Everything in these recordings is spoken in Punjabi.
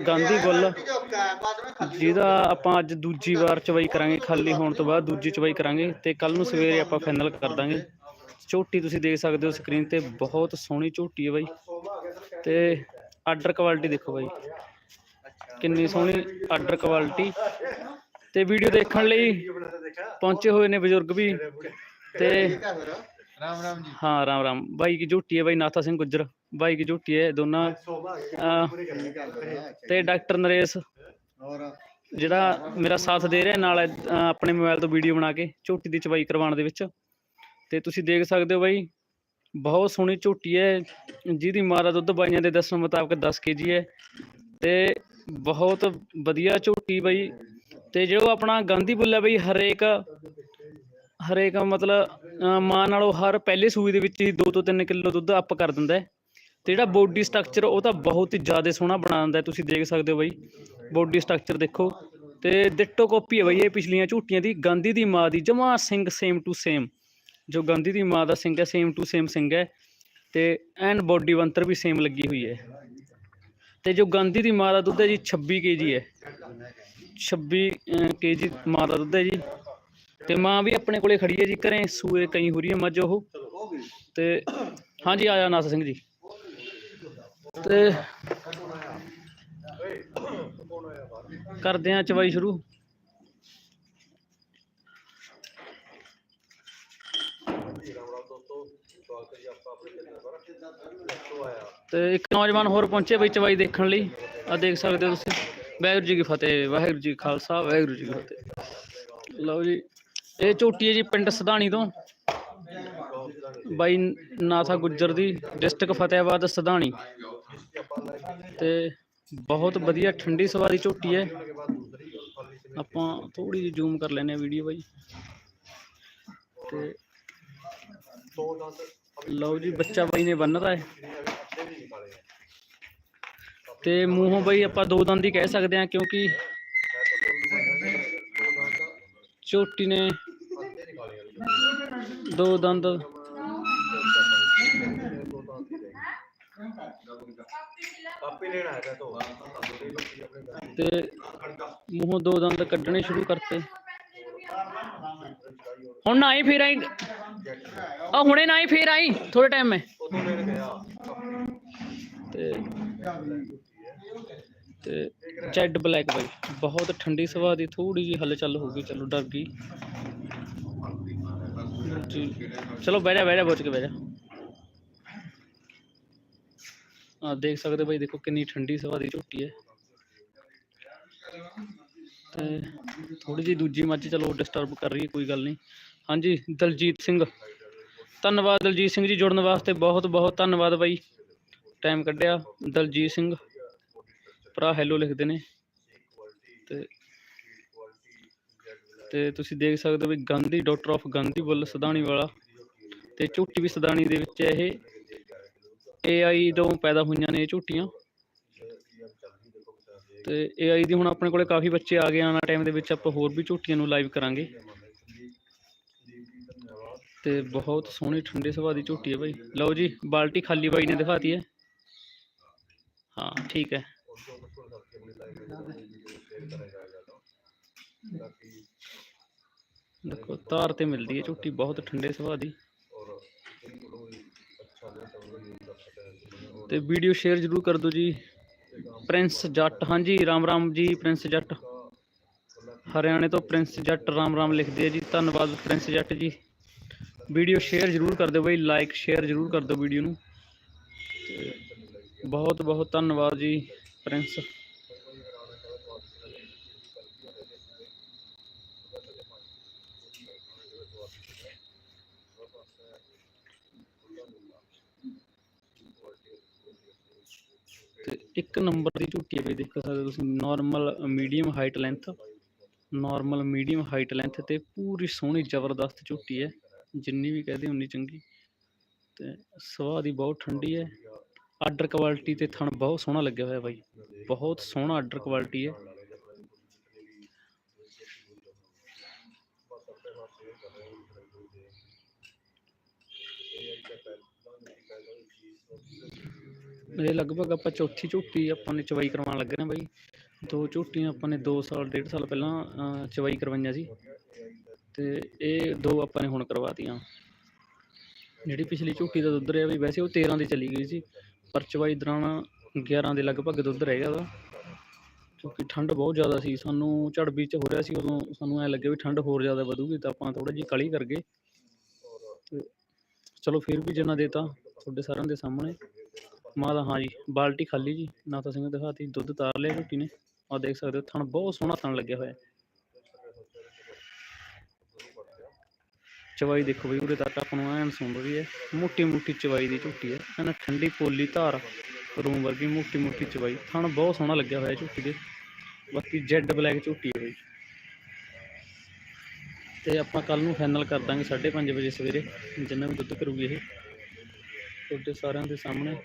ਗਾਂਧੀ ਗੁੱਲ, ਜਿਹਦਾ ਆਪਾਂ ਅੱਜ ਦੂਜੀ ਵਾਰ ਚਵਾਈ ਕਰਾਂਗੇ, ਖਾਲੀ ਹੋਣ ਤੋਂ ਬਾਅਦ ਦੂਜੀ ਚਵਾਈ ਕਰਾਂਗੇ ਤੇ ਕੱਲ ਨੂੰ ਸਵੇਰੇ ਆਪਾਂ ਫਾਈਨਲ ਕਰ ਦਾਂਗੇ। ਝੋਟੀ ਤੁਸੀਂ ਦੇਖ ਸਕਦੇ ਹੋ ਸਕਰੀਨ ਤੇ, ਬਹੁਤ ਸੋਹਣੀ ਝੋਟੀ ਹੈ ਬਾਈ। ਤੇ ਆਰਡਰ ਕੁਆਲਿਟੀ ਦੇਖੋ ਬਾਈ। ਕਿੰਨੀ ਸੋਹਣੀ ਆਰਡਰ ਕੁਆਲਿਟੀ ਤੇ ਵੀਡੀਓ ਦੇਖਣ ਲਈ ਪਹੁੰਚੇ ਹੋਏ ਨੇ ਬਜ਼ੁਰਗ ਵੀ। ਤੇ ਰਾਮ ਰਾਮ ਜੀ। ਹਾਂ ਰਾਮ ਰਾਮ। ਬਾਈ ਕੀ ਝੋਟੀ ਹੈ ਬਾਈ ਨਾਥਾ ਸਿੰਘ ਗੁੱਜਰ। ਬਾਈ ਕੀ ਝੋਟੀ ਹੈ ਦੋਨਾਂ। ਅਹ, ਤੇ ਡਾਕਟਰ ਨਰੇਸ਼ ਜਿਹੜਾ ਮੇਰਾ ਸਾਥ ਦੇ ਰਿਹਾ ਨਾਲ ਆਪਣੇ ਮੋਬਾਈਲ ਤੋਂ ਵੀਡੀਓ ਬਣਾ ਕੇ ਝੋਟੀ ਦੀ ਚਵਾਈ ਕਰਵਾਉਣ ਦੇ ਵਿੱਚ। ਤੇ ਤੁਸੀਂ ਦੇਖ ਸਕਦੇ ਹੋ ਬਾਈ ਬਹੁਤ ਸੋਹਣੀ ਝੋਟੀ ਹੈ। ਜਿਹਦੀ ਮਾਂ ਦਾ ਦੁੱਧ ਬਾਈਆਂ ਦੇ ਦੱਸਣ ਮੁਤਾਬਕ 10 ਕੇਜੀ ਹੈ। ਤੇ ਬਹੁਤ ਵਧੀਆ ਝੋਟੀ ਬਾਈ। ਤੇ ਜੋ ਆਪਣਾ ਗਾਂਧੀ ਬੁੱਲਾ ਬਈ ਹਰੇਕ ਹਰੇਕ ਮਤਲਬ ਅਹ, ਮਾਂ ਨਾਲੋਂ ਹਰ ਪਹਿਲੇ ਸੂਈ ਦੇ ਵਿੱਚ ਹੀ 2 ਤੋਂ 3 ਕਿਲੋ ਦੁੱਧ ਅਪ ਕਰ ਦਿੰਦਾ ਹੈ। ਤੇ ਜਿਹੜਾ ਬੋਡੀ ਸਟਰਕਚਰ ਉਹ ਤਾਂ ਬਹੁਤ ਹੀ ਜ਼ਿਆਦਾ ਸੋਹਣਾ ਬਣਾ ਦਿੰਦਾ ਹੈ। ਤੁਸੀਂ ਦੇਖ ਸਕਦੇ ਹੋ ਬਾਈ ਬੋਡੀ ਸਟਰਕਚਰ ਦੇਖੋ। ਤੇ ਡਿੱਟੋ ਕਾਪੀ ਹੈ ਬਾਈ ਇਹ ਪਿਛਲੀਆਂ ਝੂਟੀਆਂ ਦੀ ਗਾਂਧੀ ਦੀ ਮਾਂ ਦੀ ਜਮਾ ਸਿੰਘ ਸੇਮ ਟੂ ਸੇਮ ਜੋ ਗਾਂਧੀ ਦੀ ਮਾਂ ਦਾ ਸਿੰਘ ਹੈ ਸੇਮ ਟੂ ਸੇਮ ਸਿੰਘ ਹੈ। ਤੇ ਐਨ ਬੋਡੀ ਬੰਤਰ ਵੀ ਸੇਮ ਲੱਗੀ ਹੋਈ ਹੈ। ਤੇ ਜੋ ਗਾਂਧੀ ਦੀ ਮਾਂ ਦਾ ਦੁੱਧ ਹੈ ਜੀ 26 ਕੇਜੀ ਹੈ। 26 ਕੇਜੀ ਮਾਂ ਦਾ ਦੁੱਧ ਹੈ ਜੀ। ਤੇ ਮਾਂ ਵੀ ਆਪਣੇ ਕੋਲੇ ਖੜੀ ਹੈ ਜੀ, ਘਰੇ ਸੂਏ ਕਈ ਹੋ ਰਹੀ ਹੈ ਮੱਝ ਉਹ। ਤੇ ਹਾਂਜੀ ਆਇਆ ਨਾਸ ਸਿੰਘ ਜੀ। ਤੇ ਕਰਦੇ ਆ ਚਵਾਈ ਸ਼ੁਰੂ। ਤੇ ਇੱਕ ਨੌਜਵਾਨ ਹੋਰ ਪਹੁੰਚੇ ਬਈ ਚਵਾਈ ਦੇਖਣ ਲਈ। ਆ ਦੇਖ ਸਕਦੇ ਹੋ ਤੁਸੀਂ। ਵਾਹਿਗੁਰੂ ਜੀ ਕੀ ਫਤਿਹ, ਵਾਹਿਗੁਰੂ ਜੀ ਕਾ ਖਾਲਸਾ, ਵਾਹਿਗੁਰੂ ਜੀ ਕੀ ਫਤਿਹ। ਲਓ ਜੀ। ਇਹ ਝੋਟੀ ਹੈ ਜੀ ਪਿੰਡ ਸਧਾਣੀ ਤੋਂ। ਬਾਈ ਨਾਥਾ ਗੁੱਜਰ ਦੀ, ਡਿਸਟ੍ਰਿਕਟ ਫਤਿਹਾਬਾਦ ਸਧਾਣੀ। ਤੇ ਬਹੁਤ ਵਧੀਆ ਠੰਡੀ ਸਵਾਰੀ ਝੋਟੀ ਹੈ। ਆਪਾਂ ਥੋੜੀ ਜਿਹੀ ਜ਼ੂਮ ਕਰ ਲੈਨੇ ਆ ਵੀਡੀਓ ਬਾਈ। ਤੇ ਲਓ ਜੀ, ਬੱਚਾ ਬਾਈ ਨੇ ਬੰਨਦਾ ਹੈ। ਤੇ ਮੂੰਹੋਂ ਬਾਈ ਆਪਾਂ ਦੋ ਦੰਦ ਹੀ ਕਹਿ ਸਕਦੇ ਹਾਂ ਕਿਉਂਕਿ ਝੋਟੀ ਨੇ ਦੋ ਦੰਦ। ਤੋਂ ਤੇ ਮੂੰਹੋਂ ਦੋ ਦੰਦ ਕੱਢਣੇ ਸ਼ੁਰੂ ਕਰਤੇ। ਹੁਣ ਨਾ ਹੀ ਫੇਰ ਆਈ। ਆ ਹੁਣੇ ਨਾ ਹੀ ਫੇਰ ਆਈ। ਥੋੜੇ ਟਾਈਮ ਮੈਂ। ਤੇ ਤੇ ਜੈਡ ਬਲੈਕ ਬਾਈ। ਬਹੁਤ ਠੰਡੀ ਸੁਭਾਅ ਦੀ ਥੋੜੀ ਜੀ ਹਲਚਲ ਹੋ ਗਈ ਚਲੋ ਡਰ ਗਈ। ਚਲੋ ਬਹਿ ਜਾ ਬਹਿ ਜਾ ਬੋਚ ਕੇ ਬਹਿ ਜਾ। ਆ ਦੇਖ ਸਕਦੇ ਬਾਈ, ਦੇਖੋ ਕਿੰਨੀ ਠੰਡੀ ਸਵਾ ਦੀ ਝੋਟੀ ਹੈ। ਤੇ ਥੋੜੀ ਜੀ ਦੂਜੀ ਮੱਝ ਚਲੋ ਡਿਸਟਰਬ ਕਰ ਰਹੀ ਹੈ, ਕੋਈ ਗੱਲ ਨਹੀਂ। ਹਾਂਜੀ, ਦਲਜੀਤ ਸਿੰਘ। ਧੰਨਵਾਦ ਦਲਜੀਤ ਸਿੰਘ ਜੀ, ਜੁੜਨ ਵਾਸਤੇ ਬਹੁਤ ਬਹੁਤ ਧੰਨਵਾਦ ਬਾਈ। ਟਾਈਮ ਕੱਢਿਆ ਦਲਜੀਤ ਸਿੰਘ। ਭਰਾ ਹੈਲੋ ਲਿਖਦੇ ਨੇ। ਤੇ ਤੁਸੀਂ ਦੇਖ ਸਕਦੇ ਹੋ ਵੀ Gandhi, doctor of Gandhi bull Sadhani ਵਾਲਾ ਤੇ ਝੋਟੀ ਵੀ ਸਦਾਣੀ ਦੇ ਵਿੱਚ ਹੈ ਇਹ। AI ਤੋਂ ਪੈਦਾ ਹੋਈਆਂ ਨੇ ਇਹ ਝੋਟੀਆਂ ਤੇ AI ਦੀ ਹੁਣ ਆਪਣੇ ਕੋਲੇ ਕਾਫੀ ਬੱਚੇ ਆ ਗਏ ਆਉਣ ਟਾਈਮ ਦੇ ਵਿੱਚ ਆਪਾਂ ਹੋਰ ਵੀ ਝੋਟੀਆਂ ਨੂੰ ਲਾਈਵ ਕਰਾਂਗੇ। ਤੇ ਬਹੁਤ ਸੋਹਣੀ, ਠੰਡੇ ਸੁਭਾਅ ਦੀ ਝੋਟੀ ਹੈ ਬਾਈ। ਲਓ ਜੀ, ਬਾਲਟੀ ਖਾਲੀ ਬਾਈ ਨੇ ਦਿਖਾਤੀ ਹੈ। ਹਾਂ, ਠੀਕ ਹੈ। ਦੇਖੋ, ਤਾਰ ਤੇ ਮਿਲਦੀ ਹੈ ਝੋਟੀ ਬਹੁਤ ਠੰਡੇ ਸੁਭਾਅ ਦੀ। ਤੇ ਵੀਡੀਓ ਸ਼ੇਅਰ ਜਰੂਰ ਕਰ ਦਿਓ ਜੀ। ਪ੍ਰਿੰਸ ਜੱਟ, ਹਾਂਜੀ, ਰਾਮ ਰਾਮ ਜੀ, ਪ੍ਰਿੰਸ ਜੱਟ। ਹਰਿਆਣੇ ਤੋਂ ਪ੍ਰਿੰਸ ਜੱਟ ਰਾਮ ਰਾਮ ਲਿਖਦੇ ਆ ਜੀ। ਧੰਨਵਾਦ ਪ੍ਰਿੰਸ ਜੱਟ ਜੀ। ਵੀਡੀਓ ਸ਼ੇਅਰ ਜਰੂਰ ਕਰ ਦਿਓ ਬਈ, ਲਾਈਕ, ਸ਼ੇਅਰ ਜਰੂਰ ਕਰ ਦਿਓ ਵੀਡੀਓ ਨੂੰ। ਬਹੁਤ ਬਹੁਤ ਧੰਨਵਾਦ ਜੀ, ਪ੍ਰਿੰਸ। ਤੇ ਇੱਕ ਨੰਬਰ ਦੀ ਝੂਟੀ ਹੈ ਬਈ ਦੇਖ ਸਕਦੇ ਤੁਸੀਂ normal medium height length normal medium height length ਤੇ ਪੂਰੀ ਸੋਹਣੀ ਜ਼ਬਰਦਸਤ ਝੂਟੀ ਹੈ। ਜਿੰਨੀ ਵੀ ਕਹਦੇ ਉਨੀ ਚੰਗੀ। ਤੇ ਸੁਭਾਅ ਦੀ ਬਹੁਤ ਠੰਡੀ ਹੈ। ਆਰਡਰ ਕੁਆਲਿਟੀ ਤੇ ਥਣ ਬਹੁਤ ਸੋਹਣਾ ਲੱਗਿਆ ਹੋਇਆ ਬਾਈ। ਬਹੁਤ ਸੋਹਣਾ ਆਰਡਰ ਕੁਆਲਿਟੀ ਹੈ। ਇਹ ਲਗਭਗ ਆਪਾਂ ਚੌਥੀ ਝੋਟੀ ਆਪਾਂ ਨੇ ਚਵਾਈ ਕਰਵਾਉਣ ਲੱਗੇ ਨੇ ਬਾਈ। ਦੋ ਝੋਟੀਆਂ ਆਪਾਂ ਨੇ 2 ਸਾਲ, ਡੇਢ ਸਾਲ ਪਹਿਲਾਂ ਚਵਾਈ ਕਰਵਾਈਆਂ ਸੀ ਤੇ ਇਹ ਦੋ ਆਪਾਂ ਨੇ ਹੁਣ ਕਰਵਾਤੀਆਂ ਜਿਹੜੀ ਪਿਛਲੀ ਝੋਟੀ ਦਾ ਦੁੱਧ ਰਿਹਾ ਵੀ ਵੈਸੇ ਉਹ 13 ਦੀ ਚਲੀ ਗਈ ਸੀ, ਪਰ ਚਵਾਈ ਦੌਰਾਨ 11 ਦੇ ਲਗਭਗ ਦੁੱਧ ਰਹਿ ਗਿਆ ਉਹਦਾ। ਕਿਉਂਕਿ ਠੰਡ ਬਹੁਤ ਜ਼ਿਆਦਾ ਸੀ, ਸਾਨੂੰ ਝੜਬੀ ਚ ਹੋ ਰਿਹਾ ਸੀ, ਉਦੋਂ ਸਾਨੂੰ ਐ ਲੱਗਿਆ ਵੀ ਠੰਡ ਹੋਰ ਜ਼ਿਆਦਾ ਵਧੂਗੀ ਤਾਂ ਆਪਾਂ ਥੋੜਾ ਜਿਹੀ ਕਲੀ ਕਰ ਗਏ। ਚਲੋ ਫਿਰ ਵੀ ਜਿੰਨਾ ਦੇਤਾ, ਤੁਹਾਡੇ ਸਾਰਿਆਂ ਦੇ ਸਾਹਮਣੇ। ਮਾਂ ਦਾ, ਹਾਂ ਜੀ, ਬਾਲਟੀ ਖਾਲੀ ਜੀ, ਨਾ ਤਾਂ ਸਿੰਘ ਦਿਖਾਤੀ, ਦੁੱਧ ਤਾਰ ਲਿਆ ਝੋਟੀ ਨੇ। ਆਹ ਦੇਖ ਸਕਦੇ ਹੋ, ਥਣ ਬਹੁਤ ਸੋਹਣਾ ਥਣ ਲੱਗਿਆ ਹੋਇਆ। ਚਵਾਈ ਦੇਖੋ ਬਈ, ਉਰੇ ਤੱਕ ਆਪਾਂ ਨੂੰ ਐਨ ਸੁਣ ਰਹੀ ਹੈ। ਮੋਟੀ ਮੋਟੀ ਚਵਾਈ ਦੀ ਝੋਟੀ ਹੈ। ਐਨ ਠੰਡੀ ਪੋਲੀ ਧਾਰ, ਰੂਮ ਵਰਗੀ ਮੋਟੀ ਮੋਟੀ ਚਵਾਈ। ਥਣ ਬਹੁਤ ਸੋਹਣਾ ਲੱਗਿਆ ਹੋਇਆ ਝੋਟੀ ਦੇ। ਬਾਕੀ ਜੈਡ ਬਲੈਕ ਝੋਟੀ ਹੈ ਬਈ। ਤੇ ਆਪਾਂ ਕੱਲ ਨੂੰ ਫਾਈਨਲ ਕਰ ਦਾਂਗੇ 5:30 ਵਜੇ ਸਵੇਰੇ, ਜਿੰਨਾ ਵੀ ਦੁੱਧ ਕਰੂਗੀ ਇਹ। ਤੁਹਾਡੇ ਸਾਰਿਆਂ ਦੇ ਸਾਹਮਣੇ।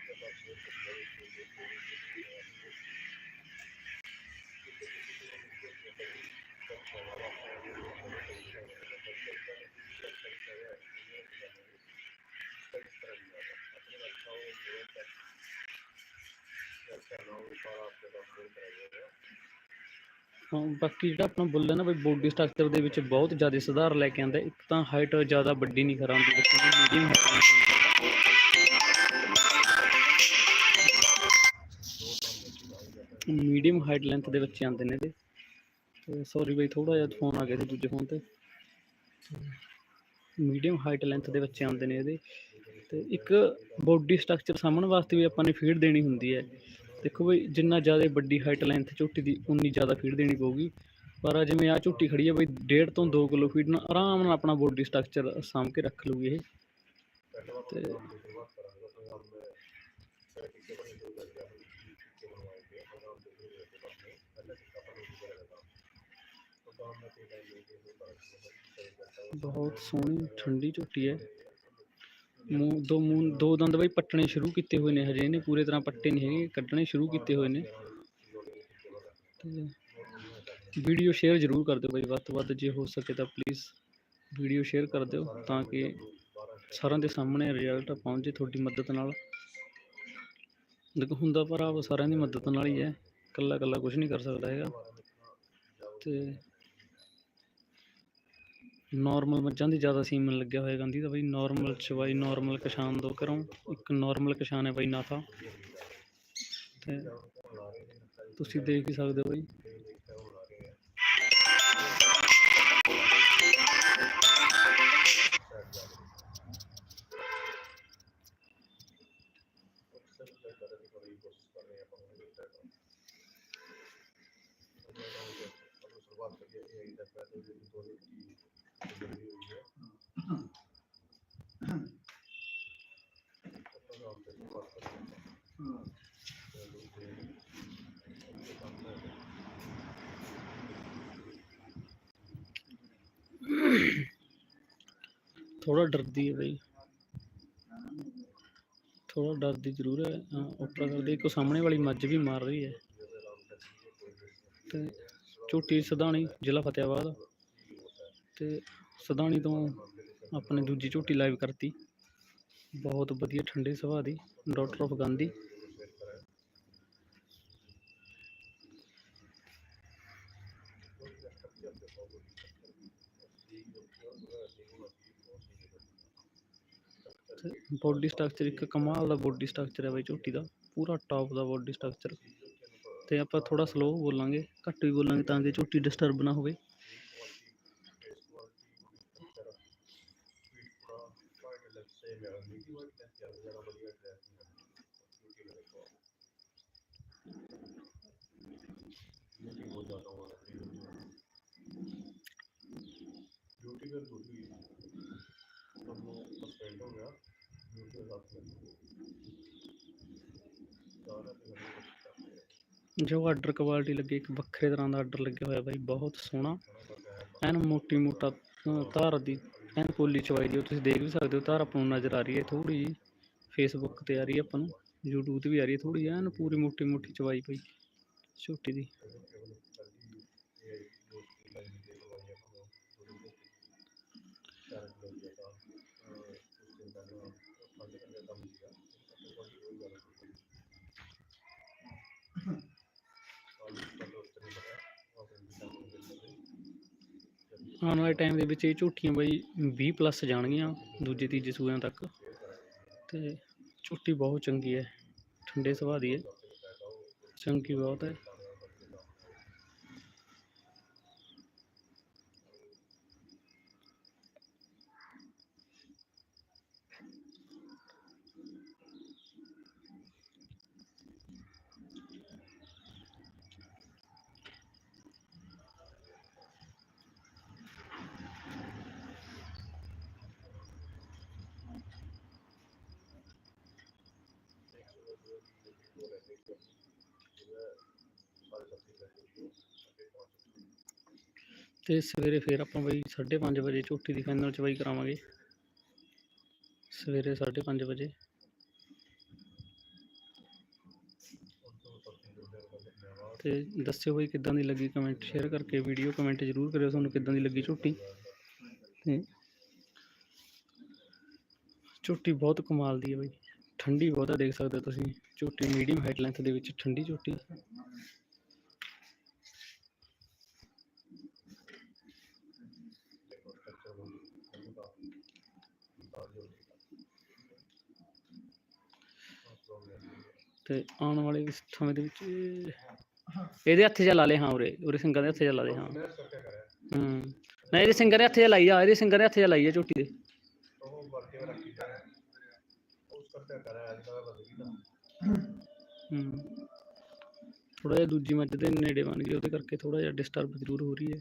ਬਾਕੀ ਜਿਹੜਾ ਆਪਣਾ ਬੁੱਲ ਹੈ ਨਾ ਬਈ ਬੋਡੀ ਸਟਰਕਚਰ ਦੇ ਵਿੱਚ ਬਹੁਤ ਜ਼ਿਆਦਾ ਸੁਧਾਰ ਲੈ ਕੇ ਆਂਦਾ ਇੱਕ ਤਾਂ ਹਾਈਟ ਜ਼ਿਆਦਾ ਵੱਡੀ ਨਹੀਂ ਕਰਾਉਂਦੀ ਬੱਚੇ ਦੀ ਮੀਡੀਅਮ ਮੀਡੀਅਮ ਹਾਈਟ ਲੈਂਥ ਦੇ ਬੱਚੇ ਆਉਂਦੇ ਨੇ ਇਹਦੇ। ਤੇ ਸੌਰੀ ਬਈ ਥੋੜਾ ਜਿਹਾ ਫੋਨ ਆ ਗਿਆ ਸੀ ਦੂਜੇ ਫੋਨ ਤੇ। ਮੀਡੀਅਮ ਹਾਈਟ ਲੈਂਥ ਦੇ ਬੱਚੇ ਆਉਂਦੇ ਨੇ ਇਹਦੇ। ਤੇ ਇੱਕ ਬੋਡੀ ਸਟਰਕਚਰ ਸਾਹਮਣ ਵਾਸਤੇ ਵੀ ਆਪਾਂ ਨੇ ਫੀਡ ਦੇਣੀ ਹੁੰਦੀ ਹੈ। ਦੇਖੋ ਬਈ, ਜਿੰਨਾ ਜ਼ਿਆਦਾ ਵੱਡੀ ਹਾਈਟ ਲੈਂਥ ਝੋਟੀ ਦੀ, ਉਨੀ ਜ਼ਿਆਦਾ ਫੀਡ ਦੇਣੀ ਪਊਗੀ। ਪਰ ਜਿਵੇਂ ਆ ਝੋਟੀ ਖੜੀ ਹੈ ਬਈ 1.5 ਤੋਂ 2 ਕਿਲੋ ਫੀਡ ਨਾਲ ਆਰਾਮ ਨਾਲ ਆਪਣਾ ਬੋਡੀ ਸਟਰਕਚਰ ਸਾਂਭ ਕੇ ਰੱਖ ਲੂਗੀ ਇਹ। ਤੇ ਬਹੁਤ ਸੋਹਣੀ, ਠੰਡੀ ਝੋਟੀ ਹੈ। ਮੂੰਹ, ਦੋ ਮੂੰਹ, ਦੋ ਦੰਦ ਬਈ ਪੱਟਣੇ ਸ਼ੁਰੂ ਕੀਤੇ ਹੋਏ ਨੇ ਹਜੇ, ਇਹਨੇ ਪੂਰੇ ਤਰ੍ਹਾਂ ਪੱਟੇ ਨਹੀਂ ਹੈਗੇ, ਕੱਢਣੇ ਸ਼ੁਰੂ ਕੀਤੇ ਹੋਏ ਨੇ। ਤੇ ਵੀਡੀਓ ਸ਼ੇਅਰ ਜ਼ਰੂਰ ਕਰ ਦਿਓ ਬਈ, ਵੱਧ ਤੋਂ ਵੱਧ ਜੇ ਹੋ ਸਕੇ ਤਾਂ ਪਲੀਜ਼ ਵੀਡੀਓ ਸ਼ੇਅਰ ਕਰ ਦਿਓ, ਤਾਂ ਕਿ ਸਾਰਿਆਂ ਦੇ ਸਾਹਮਣੇ ਰਿਜ਼ਲਟ ਪਹੁੰਚੇ ਤੁਹਾਡੀ ਮਦਦ ਨਾਲ। ਦੇਖੋ, ਹੁੰਦਾ ਭਰਾ ਸਾਰਿਆਂ ਦੀ ਮਦਦ ਨਾਲ ਹੀ ਹੈ, ਇਕੱਲਾ ਇਕੱਲਾ ਕੁਝ ਨਹੀਂ ਕਰ ਸਕਦਾ ਹੈਗਾ। ਤੇ ਨਾਰਮਲ ਮੱਝਾਂ ਦੀ ਜ਼ਿਆਦਾ ਸੀਮਨ ਲੱਗਿਆ ਹੋਇਆ ਗਾਂਧੀ ਦਾ ਬਈ ਨਾਰਮਲ ਬਾਈ ਨਾਰਮਲ ਕਿਸਾਨ ਦੋ ਘਰੋਂ, ਇੱਕ ਨਾਰਮਲ ਕਿਸਾਨ ਹੈ ਬਾਈ, ਨਾਥਾ। ਤੇ ਤੁਸੀਂ ਦੇਖ ਹੀ ਸਕਦੇ ਹੋ ਬਈ। ਥੋੜਾ ਡਰਦੀ ਹੈ ਬਈ। ਥੋੜਾ ਡਰਦੀ ਜ਼ਰੂਰ ਹੈ। ਅਹ ਉੱਪਰ ਕਰਦੇ ਇੱਕ ਸਾਹਮਣੇ ਵਾਲੀ ਮੱਝ ਵੀ ਮਾਰ ਰਹੀ ਹੈ। ਤੇ ਝੋਟੀ ਸਦਾਣੀ ਜ਼ਿਲ੍ਹਾ ਫਤਿਆਬਾਦ ਤੇ ਸਦਾਣੀ ਤੋਂ ਆਪਣੇ ਦੂਜੀ ਝੋਟੀ ਲਾਈਵ ਕਰਤੀ। ਬਹੁਤ ਵਧੀਆ ਠੰਡੇ ਸੁਭਾਅ ਦੀ doctor of Gandhi. Body structure ਇੱਕ ਕਮਾਲ ਦਾ ਬੋਡੀ ਸਟਰਕਚਰ ਹੈ ਬਾਈ ਝੋਟੀ ਦਾ, ਪੂਰਾ ਟੌਪ ਦਾ ਬੋਡੀ ਸਟਰਕਚਰ ਤੇ ਆਪਾਂ ਥੋੜਾ ਸਲੋ ਬੋਲਾਂਗੇ, ਘੱਟ ਵੀ ਬੋਲਾਂਗੇ ਤਾਂ ਕਿ ਝੋਟੀ ਡਿਸਟਰਬ ਨਾ ਹੋਵੇ। ਜੋ ਆਰਡਰ ਕੁਆਲਿਟੀ ਲੱਗੀ, ਇੱਕ ਵੱਖਰੇ ਤਰ੍ਹਾਂ ਦਾ ਆਰਡਰ ਲੱਗਿਆ ਹੋਇਆ ਬਾਈ, ਬਹੁਤ ਸੋਹਣਾ। ਐਨ ਮੋਟੀ ਮੋਟਾ, ਅਹ ਧਾਰ ਦੀ, ਐਨ ਪੋਲੀ ਚਵਾਈ ਦੀ, ਉਹ ਤੁਸੀਂ ਦੇਖ ਵੀ ਸਕਦੇ ਹੋ ਧਾਰ ਆਪਾਂ ਨੂੰ ਨਜ਼ਰ ਆ ਰਹੀ ਹੈ ਥੋੜੀ ਜਿਹੀ। ਫੇਸਬੁੱਕ ਤੇ ਆ ਰਹੀ ਹੈ ਆਪਾਂ ਨੂੰ, YouTube ਤੇ ਵੀ ਆ ਰਹੀ ਹੈ ਥੋੜੀ ਐਨ ਪੂਰੀ ਮੋਟੀ ਮੋਟੀ ਚਵਾਈ ਪਈ, ਛੋਟੀ ਦੀ ਆਉਣ ਵਾਲੇ ਟਾਈਮ ਦੇ ਵਿੱਚ ਇਹ ਝੂਠੀਆਂ ਬਈ 20 ਪਲੱਸ ਜਾਣਗੀਆਂ, ਦੂਜੇ, ਤੀਜੇ ਸੂਆਂ ਤੱਕ। ਤੇ ਝੂਟੀ ਬਹੁਤ ਚੰਗੀ ਹੈ, ਠੰਡੇ ਸੁਭਾਅ ਦੀ ਹੈ। ਚੰਗੀ ਬਹੁਤ ਹੈ। ਤੇ ਸਵੇਰੇ ਫੇਰ ਆਪਾਂ ਬਈ 5:30 ਵਜੇ ਝੂਟੀ ਦੀ ਫਾਈਨਲ ਚ ਚਵਾਈ ਕਰਾਵਾਂਗੇ। ਸਵੇਰੇ 5:30 ਵਜੇ। ਤੇ ਦੱਸਿਓ ਬਈ ਕਿੱਦਾਂ ਦੀ ਲੱਗੀ ਕਮੈਂਟ ਸ਼ੇਅਰ ਕਰਕੇ ਵੀਡੀਓ ਕਮੈਂਟ ਜ਼ਰੂਰ ਕਰਿਓ ਤੁਹਾਨੂੰ ਕਿੱਦਾਂ ਦੀ ਲੱਗੀ ਝੂਟੀ। ਤੇ ਝੂਟੀ ਬਹੁਤ ਕਮਾਲ ਦੀ ਹੈ ਬਈ। ਠੰਡੀ ਬਹੁਤ ਹੈ ਦੇਖ ਸਕਦੇ ਹੋ ਤੁਸੀਂ। ਝੂਟੀ ਮੀਡੀਅਮ ਹਾਈਟ ਲੈਂਥ ਦੇ ਵਿੱਚ ਠੰਡੀ ਝੂਟੀ। ਤੇ ਆਉਣ ਵਾਲੇ ਇਸ ਸਮੇਂ ਦੇ ਵਿੱਚ ਇਹ- ਇਹਦੇ ਹੱਥ 'ਚ ਲਾ ਲੈ ਹਾਂ ਉਰੇ ਉਰੇ ਸਿੰਘਾਂ ਦੇ ਹੱਥ 'ਚ ਲਾ ਲੈ ਹਾਂ। ਹੂੰ। ਨਹੀਂ ਇਹਦੇ ਸਿੰਘਾਂ ਦੇ ਹੱਥ 'ਚ ਲਾਈ ਆ ਇਹਦੇ ਸਿੰਘਾਂ ਦੇ ਹੱਥ 'ਚ ਲਾਈ ਆ ਝੂਟੀ ਦੇ ਉਹ ਵਰਕੇ ਰੱਖੀ ਜਾ ਉਸ ਕਰਿਆ ਅੱਜ ਕੱਲ੍ਹ ਬਦਲ ਗਈ ਹੂੰ। ਥੋੜਾ ਜਿਹਾ ਦੂਜੀ ਮੱਝ ਦੇ ਨੇੜੇ ਬਣ ਗਈ, ਉਹਦੇ ਕਰਕੇ ਥੋੜਾ ਜਿਹਾ ਡਿਸਟਰਬ ਜ਼ਰੂਰ ਹੋ ਰਹੀ ਹੈ।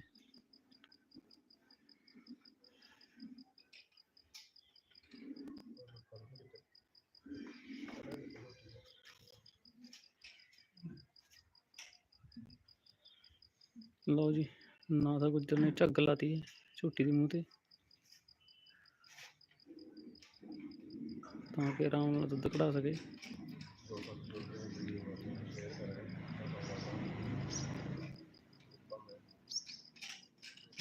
ਲਓ ਜੀ, ਨਾ ਤਾਂ ਗੁੱਜਰ ਨੇ ਝੱਗ ਲਾਤੀ ਹੈ, ਝੋਟੀ ਦੇ ਮੂੰਹ ਤੇ। ਤਾਂ ਕਿ ਆਰਾਮ ਨਾਲ ਦੁੱਧ ਕਢਾ ਸਕੇ।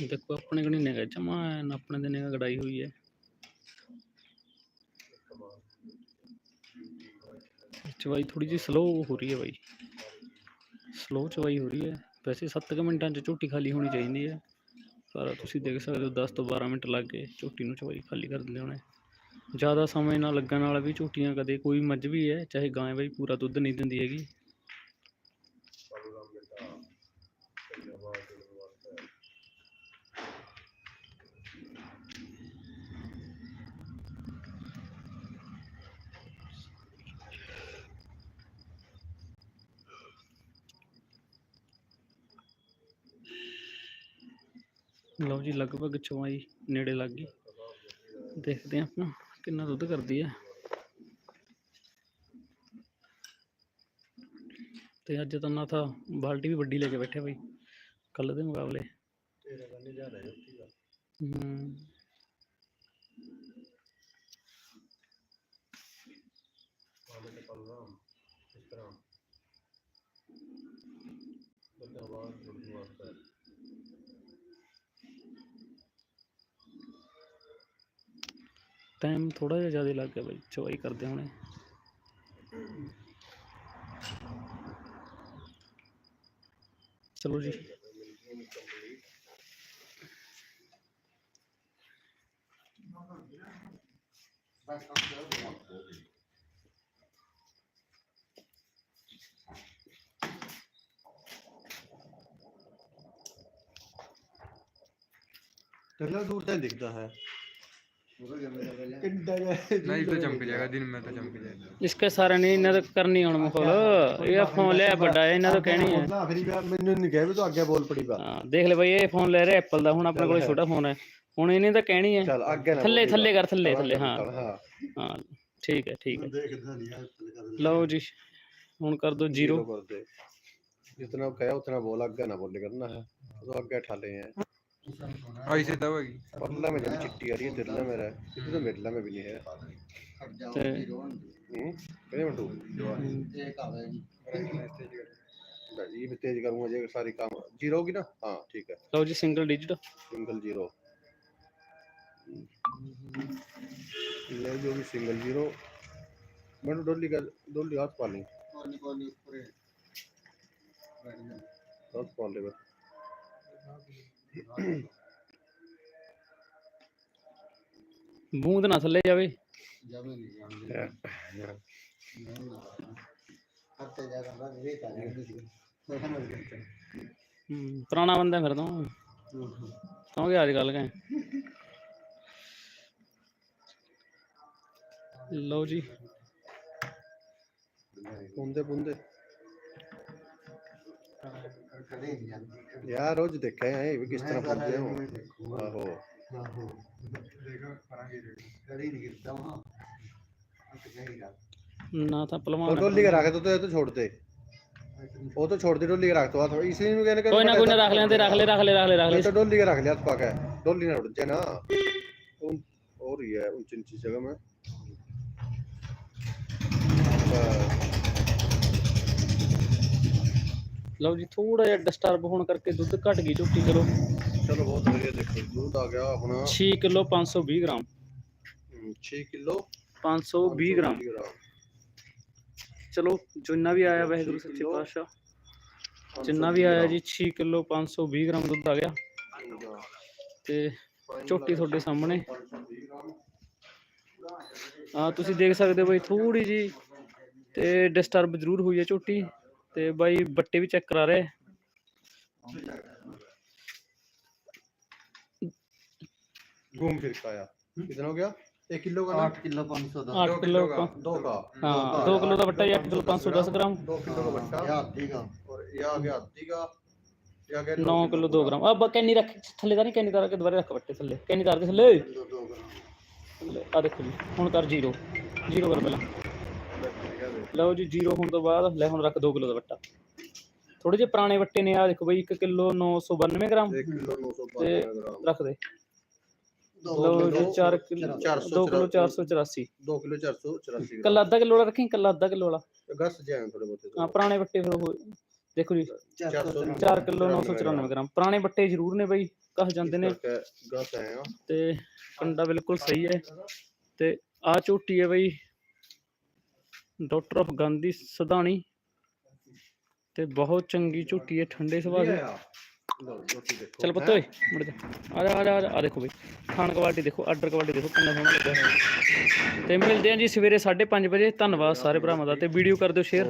ਦੇਖੋ ਆਪਣੇ ਕਣੀ ਨਿਗਾ ਜਮਾ ਆਪਣੇ ਦੇ ਨਿਗਾ ਗੜਾਈ ਹੋਈ ਹੈ। ਚਵਾਈ ਥੋੜੀ ਜਿਹੀ ਸਲੋ ਹੋ ਰਹੀ ਹੈ ਬਾਈ। ਸਲੋ ਚਵਾਈ ਹੋ ਰਹੀ ਹੈ। ਵੈਸੇ 7 ਕੁ ਮਿੰਟਾਂ 'ਚ ਝੋਟੀ ਖਾਲੀ ਹੋਣੀ ਚਾਹੀਦੀ ਹੈ। ਪਰ ਤੁਸੀਂ ਦੇਖ ਸਕਦੇ ਹੋ 10 ਤੋਂ 12 ਮਿੰਟ ਲੱਗ ਗਏ, ਝੋਟੀ ਨੂੰ ਚਵਾਈ ਖਾਲੀ ਕਰ ਦਿੰਦੇ ਹੋਣੇ। ਜ਼ਿਆਦਾ ਸਮੇਂ ਨਾਲ ਲੱਗਣ ਨਾਲ ਵੀ ਝੋਟੀਆਂ ਕਦੇ ਕੋਈ ਮੱਝ ਵੀ ਹੈ, ਚਾਹੇ ਗਾਂ ਬਈ ਪੂਰਾ ਦੁੱਧ ਨਹੀਂ ਦਿੰਦੀ ਹੈਗੀ। ਲਓ ਜੀ, ਲਗਭਗ ਚਵਾਈ ਨੇੜੇ ਲੱਗ ਗਈ। ਦੇਖਦੇ ਹਾਂ ਆਪਾਂ ਕਿੰਨਾ ਦੁੱਧ ਕਰਦੀ ਹੈ ਤੇ ਅੱਜ ਤਾਂ ਨਾ ਤਾਂ ਬਾਲਟੀ ਵੀ ਵੱਡੀ ਲੈ ਕੇ ਬੈਠੇ ਬਈ। ਕੱਲ ਦੇ ਮੁਕਾਬਲੇ। ਤੇਰੇ ਜੁੱਤੀ ਟਾਈਮ ਥੋੜਾ ਜਿਹਾ ਜ਼ਿਆਦਾ ਲੱਗ ਗਿਆ ਬਈ ਚਵਾਈ ਕਰਦੇ ਹੁਣੇ ਚਲੋ ਜੀ तेरा दूर से ਕਿੱਡਾ ਦੇਖ ਲੈ ਬਈ ਇਹ ਫੋਨ ਲੈ ਰਿਹਾ ਐਪਲ ਦਾ ਹੁਣ ਆਪਣੇ ਕੋਲ ਛੋਟਾ ਫੋਨ ਹੈ। ਹੁਣ ਇਹਨੇ ਤਾਂ ਕਹਿਣੀ ਹੈ। ਥੱਲੇ ਥੱਲੇ ਕਰ ਥੱਲੇ ਥੱਲੇ ਹਾਂ। ਠੀਕ ਹੈ ਠੀਕ ਹੈ। ਲਓ ਜੀ ਹੁਣ ਕਰ ਦੋ 0 ਜਿਤਨਾ ਕਹਿਆ ਉਤਨਾ ਬੋਲ ਅੱਗੇ ਨਾ ਬੋਲੇ ਕਰਨਾ ਹੈ। ਉਹ ਅੱਗੇ ਠਾਲੇ ਹੈ। हाँ, आई से दवा की पल्ला में जल्दी चिट्टी आ रही है दिल्ला में रहा है। तो मेडला में भी नहीं है। ते कने मंटू। जी मैं तेज करूँगा जे सारी काम। ज़ीरो होगी ना? हाँ ठीक है। लो जी सिंगल डिजिट सिंगल ज़ीरो ले जो भी सिंगल ज़ीरो मंटू डोली का डोली हाथ पाली कोनी कोनी ऊपर हाथ पाले बस। ਬੂੰਦ ਨਾ ਥੱਲੇ ਜਾਵੇ। ਹੂੰ, ਪੁਰਾਣਾ ਬੰਦਾ ਫਿਰ ਤੋਂ। ਕਹੋਗੇ ਅੱਜ ਕੱਲ ਕਹੇ ਲਓ ਜੀ। ਪੁੰਦੇ ਪੁੰਦੇ ਯਾਰ ਰੋਜ਼ ਦੇਖਿਆ ਹੈ ਵੀ ਕਿਸ ਤਰ੍ਹਾਂ ਪੁੰਦੇ ਹੋ ਆਹੋ ਨਾ ਤਾਂ ਉਹ ਪਹਿਲਵਾਨ ਡੋਲੀ ਕੇ ਰੱਖ ਦੋ ਤੇ ਇਹ ਤੋਂ ਛੋੜ ਦੇ ਉਹ ਤੋਂ ਛੋੜ ਦੇ ਡੋਲੀ ਕੇ ਰੱਖ ਦੋ ਆ ਇਸ ਲਈ ਨੂੰ ਕਹਿੰਦੇ ਕਿ ਕੋਈ ਨਾ ਕੋਈ ਨਾ ਰੱਖ ਲੈਂਦੇ ਰੱਖ ਲੈ ਰੱਖ ਲੈ ਰੱਖ ਲੈ ਰੱਖ मैं ਲੈ तो डोली के रख लिया था पाका डोली ना उड़ जाए ना उन और ही है ऊंची ऊंची जगह में ਲਓ ਜੀ ਥੋੜਾ ਜਿਹਾ ਡਿਸਟਰਬ ਹੋਣ ਕਰਕੇ ਦੁੱਧ ਘਟ ਗਈ ਝੋਟੀ ਚਲੋ ਚਲੋ ਬਹੁਤ ਵਧੀਆ ਦੇਖੋ ਦੁੱਧ ਆ ਗਿਆ ਹੁਣ 6 ਕਿਲੋ 520 ਗ੍ਰਾਮ। 6 kilo 520 gram. ਚਲੋ ਜਿੰਨਾ ਵੀ ਆਇਆ ਵਾਹਿਗੁਰੂ ਸੱਚੇ ਪਾਤਸ਼ਾਹ। ਜਿੰਨਾ ਵੀ ਆਇਆ ਜੀ 6 ਕਿਲੋ 520 ਗ੍ਰਾਮ ਦੁੱਧ ਆ ਗਿਆ। ਤੇ ਝੋਟੀ ਤੁਹਾਡੇ ਸਾਹਮਣੇ। ਆ ਤੁਸੀਂ ਦੇਖ ਸਕਦੇ ਹੋ ਬਈ ਥੋੜੀ ਜੀ ਤੇ ਡਿਸਟਰਬ ਜ਼ਰੂਰ ਹੋਈ ਹੈ ਝੋਟੀ ਤੇ ਬਾਈ ਬੱਟੇ ਵੀ ਚੈੱਕ ਕਰਾ ਰਿਹਾ ਹੈ। घूम फिर का आया कितना हो गया एक किलो का ना आठ किलो पाँच सौ दस ਅੱਠ ਕਿਲੋ ਕਿੱਲੋ दो का ਹਾਂ 2 ਕਿਲੋ ਦਾ ਬੱਟਾ ਜੀ 8 ਕਿਲੋ 510 ਗ੍ਰਾਮ दो किलो का बट्टा या ठीक है और ये आ गया हत्ती का ये आ गया 9 ਕਿਲੋ 2 ਗ੍ਰਾਮ ਆ ਕੈਨੀ ਰੱਖ ਥੱਲੇ ਦਾ ਨਹੀਂ ਕੈਨੀ ਤਾਰ ਕੇ ਦੁਬਾਰੇ ਰੱਖ ਬੱਟੇ ਥੱਲੇ ਕੈਨੀ ਤਾਰ ਦੇ ਥੱਲੇ दो दो ग्राम ਆ ਦੇਖੋ ਲਓ ਜੀ ਜ਼ੀਰੋ ਹੋਣ ਤੋਂ ਬਾਅਦ ਲੈ ਹੁਣ ਰੱਖ 2 ਕਿਲੋ ਦਾ ਵੱਟਾ। ਥੋੜੇ ਜਿਹੇ ਪੁਰਾਣੇ ਵੱਟੇ ਨੇ ਆ ਦੇਖੋ ਬਈ 1 ਕਿਲੋ 992 ਗ੍ਰਾਮ। 1 ਰੱਖ ਦੇ। ਲਓ ਜੀ 4 ਕਿਲੋ 2 ਕਿਲੋ 484 2 ਕਿਲੋ 484 ਕੱਲਾ ਅੱਧਾ ਕਿਲੋ ਰੱਖੀ ਕੱਲਾ ਅੱਧਾ ਕਿਲੋ ਵਾਲਾ। ਗੱਸ ਜਾਣ ਥੋੜੇ ਬਹੁਤੇ ਹਾਂ ਪੁਰਾਣੇ ਵੱਟੇ ਫਿਰ ਉਹ ਦੇਖੋ ਜੀ 4 ਕਿਲੋ 994 ਗ੍ਰਾਮ ਪੁਰਾਣੇ ਵੱਟੇ ਜ਼ਰੂਰ ਨੇ ਬਈ ਕਹ ਜਾਂਦੇ ਨੇ। ਗੱਸ ਆਇਆ ਤੇ ਕੰਡਾ ਬਿਲਕੁਲ ਸਹੀ ਹੈ। ਤੇ ਆ ਝੋਟੀ ਹੈ ਬਈ ਡਾਕਟਰ ਆਫ ਗਾਂਧੀ ਸਦਾਣੀ ਤੇ ਬਹੁਤ ਚੰਗੀ ਝੁੱਟੀ ਹੈ, ਠੰਡੇ ਸੁਭਾਅ ਦੀ। ਚਲ ਪੁੱਤ ਓਏ, ਮੁੜ ਜਾ। ਆ ਜਾ ਆ ਜਾ, ਆ ਦੇਖੋ ਬਈ, ਖਾਣ ਕੁਆਲਿਟੀ ਦੇਖੋ, ਆਰਡਰ ਕੁਆਲਿਟੀ ਦੇਖੋ, ਕਿੰਨਾ ਸੋਹਣਾ ਲੱਗਾ ਹੈ ਤੇ ਮਿਲਦੇ ਆਂ ਜੀ ਸਵੇਰੇ 5:30 ਵਜੇ। ਧੰਨਵਾਦ ਸਾਰੇ ਭਰਾਵਾਂ ਦਾ ਤੇ ਵੀਡੀਓ ਕਰ ਦਿਓ ਸ਼ੇਅਰ